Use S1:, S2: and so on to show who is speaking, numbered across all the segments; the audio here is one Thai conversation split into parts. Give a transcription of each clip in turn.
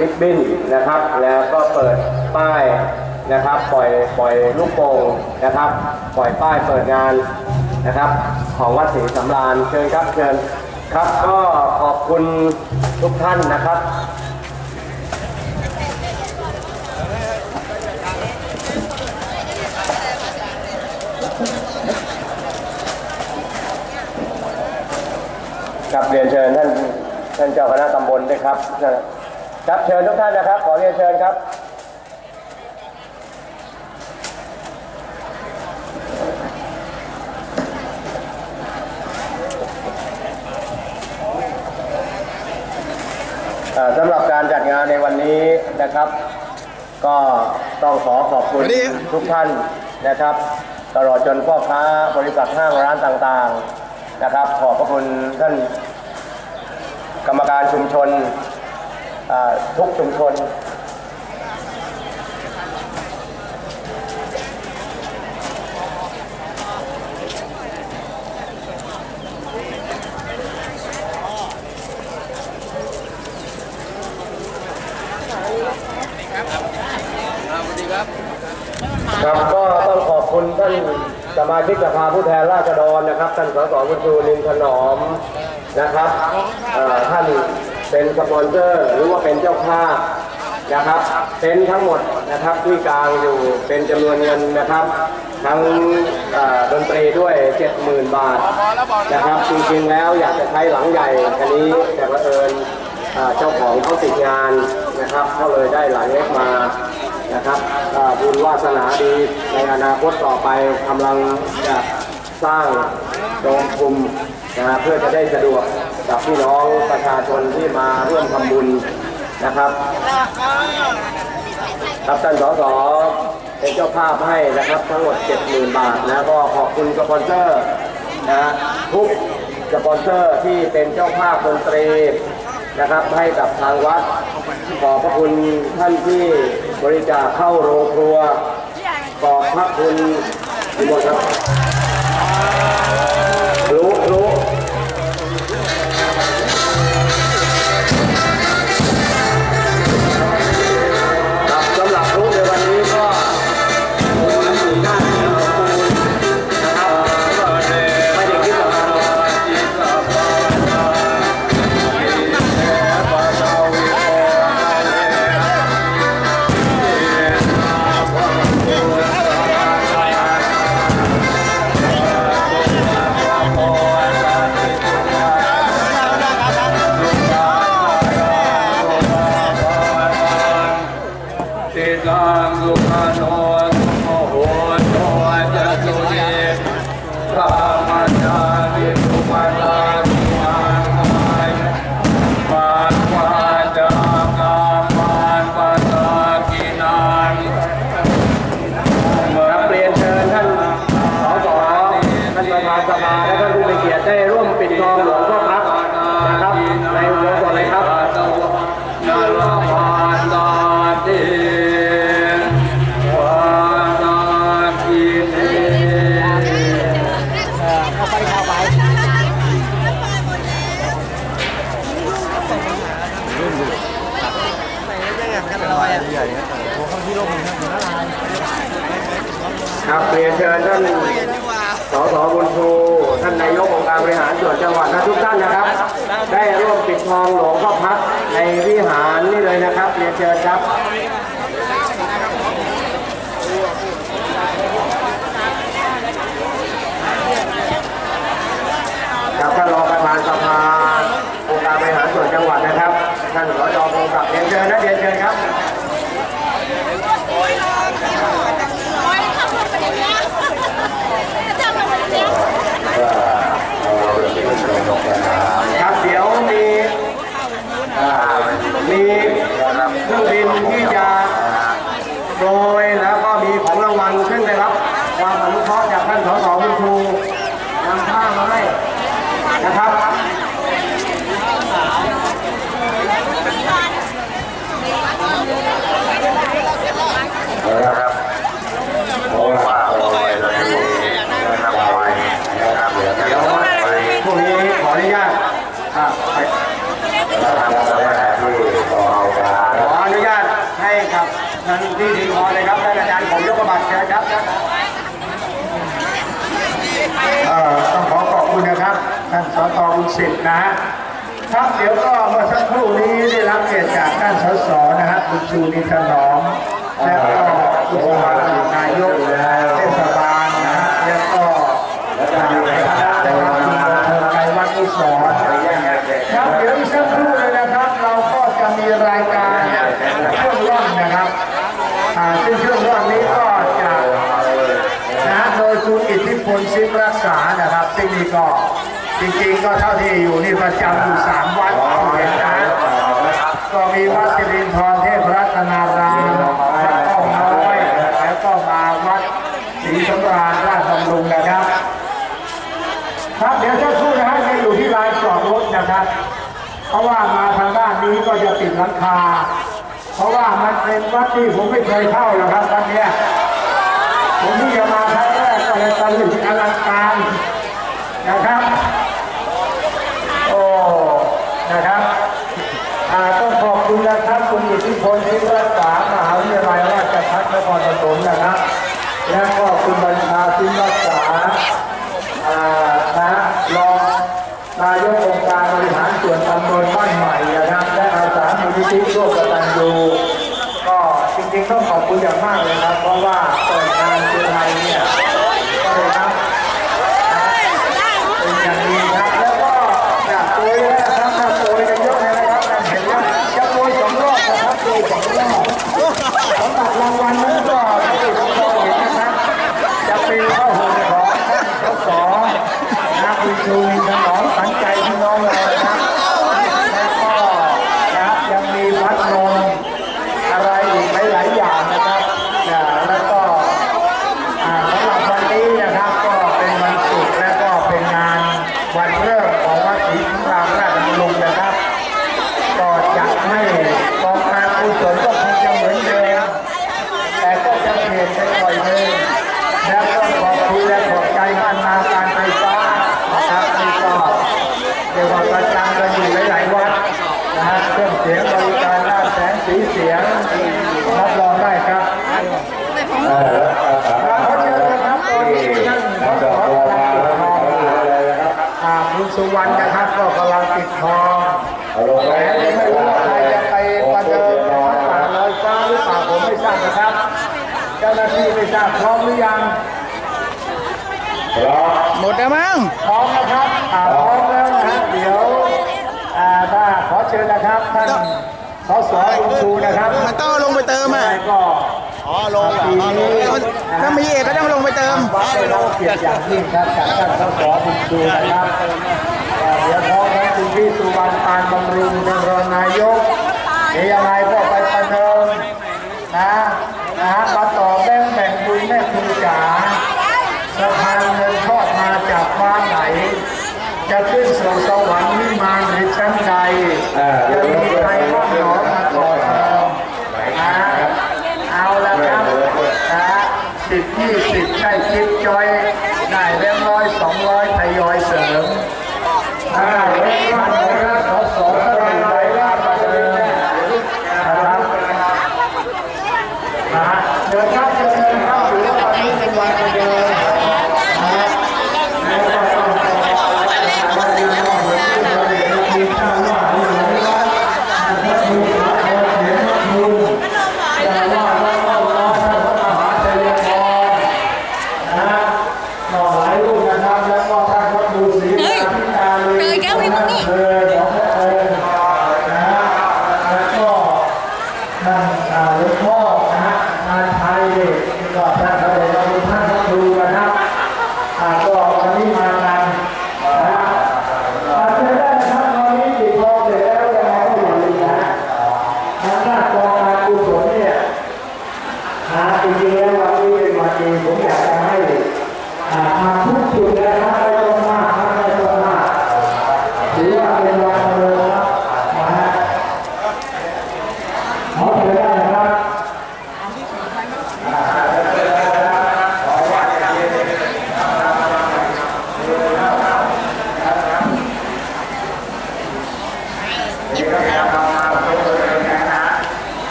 S1: ริบบิ้นนะครับ แล้วก็เปิดป้ายนะครับ ปล่อยปล่อยลูกโป่งนะครับ ปล่อยป้ายเปิดงานนะครับ ของวัดศรีสำราญเชิญครับเชิญครับก็ขอบคุณทุกท่านนะครับครับเรียนเชิญท่านท่านเจ้าคณะตำบลด้วยครับ ครับเชิญทุกท่านนะครับ ขอเรียนเชิญครับอ่าสำหรับการจัดงานในวันนี้นะครับ ก็ต้องขอขอบคุณทุกท่านนะครับ ตลอดจนพ่อค้าบริษัทห้างร้านต่างๆนะครับ ขอบพระคุณท่านกรรมการชุมชนอ่า ทุกชุมชนครับก็ต้องขอบคุณท่านสมาชิกสภาผู้แทนราษฎรนะครับ ท่านสสวิทูลินถนอมนะครับเอ่อท่าน เป็นสปอนเซอร์หรือว่าเป็นเจ้าภาพนะครับเต็นท์ทั้งหมดนะครับที่กลางอยู่เป็นจำนวนเงินนะครับ ทั้งดนตรีด้วย 70,000 บาทนะครับจริงๆแล้วอยากจะใช้หลังใหญ่อันนี้แต่บังเอิญเจ้าของเขาติดงานนะครับก็เลยได้หลังเล็กมานะครับบุญวาสนาดีในอนาคตต่อไปกำลังจะสร้างโรงคุมนะเพื่อจะได้สะดวก กับพี่น้องประชาชนที่มาร่วมทำบุญนะครับครับท่านสสเป็นเจ้าภาพให้นะครับทั้งหมด 70,000 บาทนะก็ขอบคุณสปอนเซอร์นะทุกสปอนเซอร์ที่เป็นเจ้าภาพดนตรีนะครับให้กับทางวัดขอบพระคุณท่านที่บริจาคเข้าโรงครัวขอบพระคุณทุกคนครับ 60 นะ
S2: นะค
S1: รับเดี๋ย
S2: ว
S1: ก็เมื่อสักครู่นี้ได้รับเกี
S3: ยรติจาก
S4: ท่านสสนะครับคุณจูนิถนอมและก็คุณสุาพ อยู่นี่ประจำอยู่สามวัดเห็นนะก็มีวัดสิรินทรเทพรัตนารามวัดอ้อมน้อยแล้วก็มาวัดศรีสำราญราชบำรุงนะครับ ครับเดี๋ยวจะสู้นะฮะจะอยู่ที่ลานจอดรถนะครับ เพราะว่ามาทางด้านนี้ก็จะติดหลังคา เพราะว่ามันเป็นวัดที่ผมไม่เคยเข้าหรอกครับวัดเนี้ยผมที่จะมาครั้งแรกก็เลยตะลึงอลังการนะครับ โอ้ นะครับอ่าต้องขอบคุณนะครับคุณอิทธิพลที่รักษามหาวิทยาลัยราชภัฏนครปฐมนะครับ และก็คุณบัญชาที่รักษาอ่านะรองนายกองค์การบริหารส่วนตำ บ้านใหม่นะครับและอาสามูลนิธิร่วมกตัญญูก็จริงๆต้องขอบคุณอย่างมากเลยครับ เพราะว่าเปิดงานเชียงรายเนี่ยก็เลยครับเป็นอย่างดีครับ แล้วก็อยากโปรยนะครับถ้าโปรยกันเยอะเลยนะครับแต่เห็นว่าจะโปรยสองรอบนะครับโปรยสองรอบสำหรับรางวัลนั้นก็ที่ผมมองเห็นนะครับ จะเป็นข้าวหุ่นของท่านสสนะคุณชูนินถนอมสันใจพี่น้องเรานะครับแล้วก็นะครับยังมีพัดลม อะไรอีกหลายๆอย่างนะครับอ่าแล้วก็อ่าสำหรับวันนี้นะครับก็เป็นวันศุกร์และก็เป็นงานวันเริ่มของวัดศรีสงครามราชบำรุงนะครับ ก็จะให้กองการกุศลก็คงจะเหมือนเดิมแต่ก็จะเปลี่ยนไปหน่อยหนึงแล้วก็ขอบคุณและขอบใจท่านมาการไฟฟ้านะครับนี่ก็เรียกว่าประจำกันอยู่หลายๆวัดนะฮะเครื่องเสียงบริการด้านแสงสีเสียงรับรองได้ครับ
S1: เออ
S4: ครับขอเชิญนะครับตอนนี้ท่านสสกำลังติดทองอ่าคุณ สุวรรณนะครับก็กำลังติดทอง
S1: เอาลง
S4: แหม
S1: ไว้
S4: ยังไม่รู้ว่าใครจะไปประเดิมวัดป่าลอยฟ้าหรือเปล่าผมไม่ทราบนะครับ เจ้าหน้าที่ไม่ทราบพร้อมหรือยัง
S1: รอ
S5: หมดแล้วมั้ง
S4: พร้อมนะครับอ่าพร้อมแล้วนะฮะเดี๋ยวอ่าถ้าขอเชิญนะครับท่านสสอินทูนะครับ
S5: มันต้องเอาลงไปเติมอะ
S4: ยังไงก็
S5: อ๋อลง ปีนี้ ถ้ามีเอกก็ต้องลงไปเติม
S4: วัดไปโลเกียรติอย่างยิ่งครับจากท่านสสอินทูนะครับเดี๋ยวพร้อมทั้งคุณพี่สุวรรณปานบำรุงท่านรอน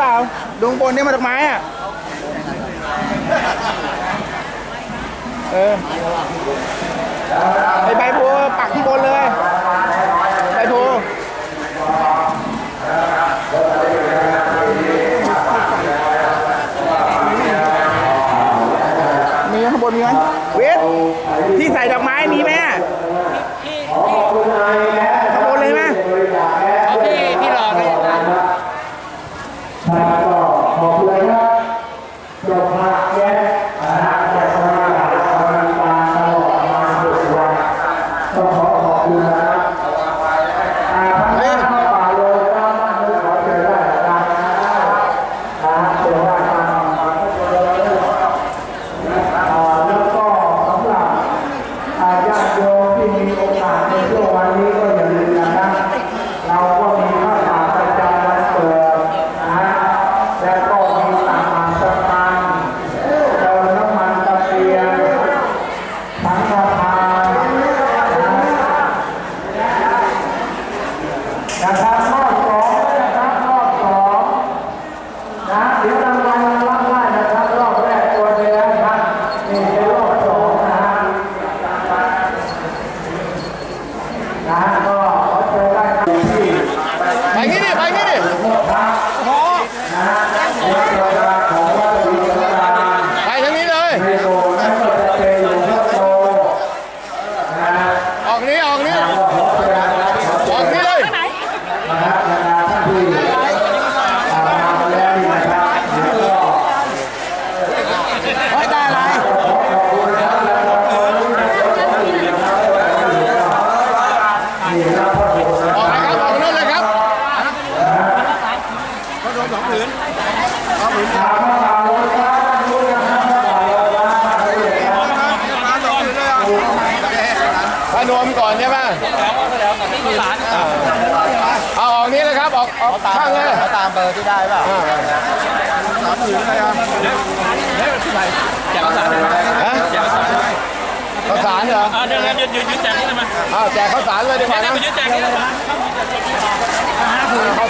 S4: เปล่าด
S5: วงบนนี่มาดอกไม้อะ เออไอใบบัวปักข้างบโพมีข้างบนมีไหมเวทที่ใส่ดอกไม้มีไหมอะข้างบนเลยไหม
S6: พี่พี่หลอดเลย
S4: ท่านก็ขอบคุณครับจบมาแยกนะฮะจากสมาชิกกำลังการตลอดมาหกวันต้องขอขอบคุณนะครับอ่าท่านเข้าป่าเลยครับขอเชิญได้นะครับนะเชิญได้ครับอ่าแล้วก็สำหรับอ่าญาติโยมที่มีโอกาสในช่วงวันนี้ก็อย่าลืมนะครับ เราก็มีข้าวสารประจำวันเกิดนะฮะแล้วก็มีต่างๆสตางค์เติมน้ำมันตะเกียงสังฆทานนะครับรอบสองนะครับรอบสองนะเดี๋ยวรางวัลรับได้นะครับรอบแรกตัวเดียวนะครับนี่เป็นรอบสองนะฮะ นะฮะก็ขอเชิญได้ครับที่
S5: ไปงี้ดิไปงี้ดิโอ้ไปทางนี้เลย ออกนี้ออกนี้ออกนี้เลย ไม่ได้อะไร ออกเลยครับออกนั่นเลยครับ พนมก่อนใช่ไหมเอาออกนี้เลยครับออกออกข้างเลย
S7: ตามเบอร์ที่ได้ป่ะ
S5: ฮะข้าวสารเหรอ
S1: เดี๋ยวยืนยืนยืนแจกนี่เลยมา
S5: อ้าวแจกข้าวสารเลยดีกว่านะ
S1: ยืนแจกนี่เลย มา